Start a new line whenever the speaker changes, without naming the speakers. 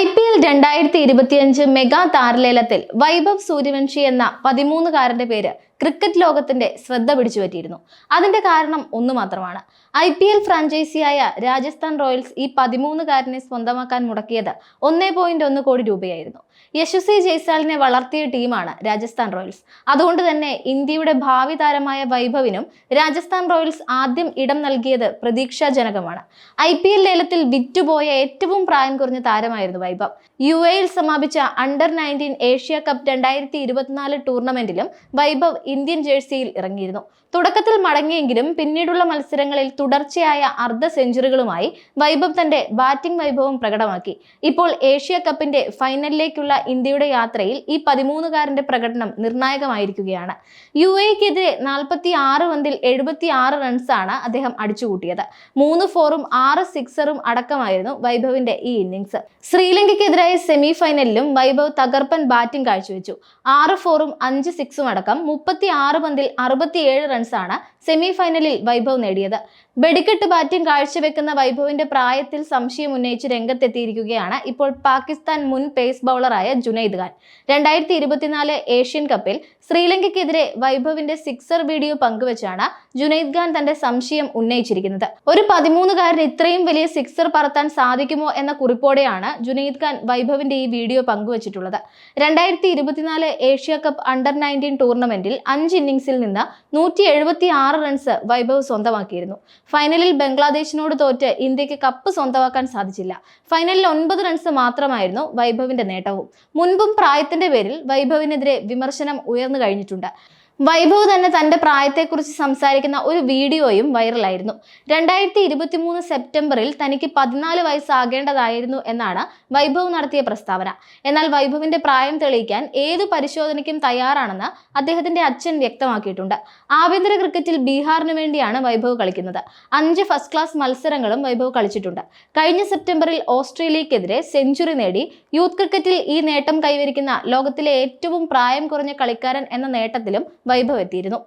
I P L രണ്ടായിരത്തി ഇരുപത്തിയഞ്ച് mega താരലേലത്തിൽ Vaibhav Suryavanshi എന്ന പതിമൂന്നുകാരന്റെ പേര് ക്രിക്കറ്റ് ലോകത്തിന്റെ ശ്രദ്ധ പിടിച്ചുപറ്റിയിരുന്നു. അതിന്റെ കാരണം ഒന്നു മാത്രമാണ്. ഐ പി എൽ ഫ്രാഞ്ചൈസിയായ രാജസ്ഥാൻ റോയൽസ് ഈ പതിമൂന്നുകാരനെ സ്വന്തമാക്കാൻ മുടക്കിയത് ഒന്നേ പോയിന്റ് ഒന്ന് കോടി രൂപയായിരുന്നു. യശസ്വി ജയ്സാലിനെ വളർത്തിയ ടീമാണ് രാജസ്ഥാൻ റോയൽസ്. അതുകൊണ്ട് തന്നെ ഇന്ത്യയുടെ ഭാവി താരമായ വൈഭവിനും രാജസ്ഥാൻ റോയൽസ് ആദ്യം ഇടം നൽകിയത് പ്രതീക്ഷാജനകമാണ്. ഐ പി എൽ ലേലത്തിൽ വിറ്റുപോയ ഏറ്റവും പ്രായം കുറഞ്ഞ താരമായിരുന്നു വൈഭവ്. യു എയിൽ സമാപിച്ച അണ്ടർ നയന്റീൻ ഏഷ്യ കപ്പ് രണ്ടായിരത്തി ഇരുപത്തിനാല് ടൂർണമെന്റിലും വൈഭവ് ഇന്ത്യൻ ജേഴ്സിയിൽ ഇറങ്ങിയിരുന്നു. തുടക്കത്തിൽ മടങ്ങിയെങ്കിലും പിന്നീടുള്ള മത്സരങ്ങളിൽ തുടർച്ചയായ അർദ്ധ സെഞ്ചുറികളുമായി വൈഭവ് തന്റെ ബാറ്റിംഗ് വൈഭവം പ്രകടമാക്കി. ഇപ്പോൾ ഏഷ്യ കപ്പിന്റെ ഫൈനലിലേക്കുള്ള ഇന്ത്യയുടെ യാത്രയിൽ ഈ പതിമൂന്നുകാരന്റെ പ്രകടനം നിർണായകമായിരിക്കുകയാണ്. യു എക്കെതിരെ നാൽപ്പത്തി ആറ് പന്തിൽ എഴുപത്തി ആറ് റൺസാണ് അദ്ദേഹം അടിച്ചുകൂട്ടിയത്. മൂന്ന് ഫോറും ആറ് സിക്സറും അടക്കമായിരുന്നു വൈഭവിന്റെ ഈ ഇന്നിംഗ്സ്. ശ്രീലങ്കയ്ക്കെതിരായ സെമി ഫൈനലിലും വൈഭവ് തകർപ്പൻ ബാറ്റിംഗ് കാഴ്ചവെച്ചു. ആറ് ഫോറും അഞ്ച് സിക്സും അടക്കം മുപ്പത്തി ആറ് പന്തിൽ അറുപത്തിയേഴ് റൺസാണ് സെമി ഫൈനലിൽ വൈഭവ് നേടിയത്. വെടിക്കെട്ട് ബാറ്റിംഗ് കാഴ്ചവെക്കുന്ന വൈഭവിന്റെ പ്രായത്തിൽ സംശയം ഉന്നയിച്ച് രംഗത്തെത്തിയിരിക്കുകയാണ് ഇപ്പോൾ പാകിസ്ഥാൻ മുൻ പേസ് ബൗളറായ ജുനൈദ് ഖാൻ. രണ്ടായിരത്തി ഇരുപത്തിനാല് ഏഷ്യൻ കപ്പിൽ ശ്രീലങ്കയ്ക്കെതിരെ വൈഭവിന്റെ സിക്സർ വീഡിയോ പങ്കുവച്ചാണ് ജുനൈദ് ഖാൻ തന്റെ സംശയം ഉന്നയിച്ചിരിക്കുന്നത്. ഒരു പതിമൂന്നുകാരൻ ഇത്രയും വലിയ സിക്സർ പറത്താൻ സാധിക്കുമോ എന്ന കുറിപ്പോടെയാണ് ജുനൈദ് ഖാൻ വൈഭവിന്റെ ഈ വീഡിയോ പങ്കുവച്ചിട്ടുള്ളത്. രണ്ടായിരത്തി ഇരുപത്തിനാല് ഏഷ്യ കപ്പ് അണ്ടർ നയന്റീൻ ടൂർണമെന്റിൽ അഞ്ച് ഇന്നിംഗ്സിൽ നിന്ന് നൂറ്റി ആറ് റൺസ് വൈഭവ് സ്വന്തമാക്കിയിരുന്നു. ഫൈനലിൽ ബംഗ്ലാദേശിനോട് തോറ്റ് ഇന്ത്യയ്ക്ക് കപ്പ് സ്വന്തമാക്കാൻ സാധിച്ചില്ല. ഫൈനലിൽ ഒൻപത് റൺസ് മാത്രമായിരുന്നു വൈഭവിന്റെ നേട്ടവും. മുൻപും പ്രായത്തിന്റെ പേരിൽ വൈഭവിനെതിരെ വിമർശനം ഉയർന്നു കഴിഞ്ഞിട്ടുണ്ട്. വൈഭവ് തന്നെ തന്റെ പ്രായത്തെക്കുറിച്ച് സംസാരിക്കുന്ന ഒരു വീഡിയോയും വൈറലായിരുന്നു. രണ്ടായിരത്തി ഇരുപത്തി മൂന്ന് സെപ്റ്റംബറിൽ തനിക്ക് പതിനാല് വയസ്സാകേണ്ടതായിരുന്നു എന്നാണ് വൈഭവ് നടത്തിയ പ്രസ്താവന. എന്നാൽ വൈഭവിന്റെ പ്രായം തെളിയിക്കാൻ ഏതു പരിശോധനയ്ക്കും തയ്യാറാണെന്ന് അദ്ദേഹത്തിന്റെ അച്ഛൻ വ്യക്തമാക്കിയിട്ടുണ്ട്. ആഭ്യന്തര ക്രിക്കറ്റിൽ ബീഹാറിന് വേണ്ടിയാണ് വൈഭവ് കളിക്കുന്നത്. അഞ്ച് ഫസ്റ്റ് ക്ലാസ് മത്സരങ്ങളും വൈഭവ് കളിച്ചിട്ടുണ്ട്. കഴിഞ്ഞ സെപ്റ്റംബറിൽ ഓസ്ട്രേലിയക്കെതിരെ സെഞ്ചുറി നേടി. യൂത്ത് ക്രിക്കറ്റിൽ ഈ നേട്ടം കൈവരിക്കുന്ന ലോകത്തിലെ ഏറ്റവും പ്രായം കുറഞ്ഞ കളിക്കാരൻ എന്ന നേട്ടത്തിലും വൈഭവ് എത്തിയിരുന്നു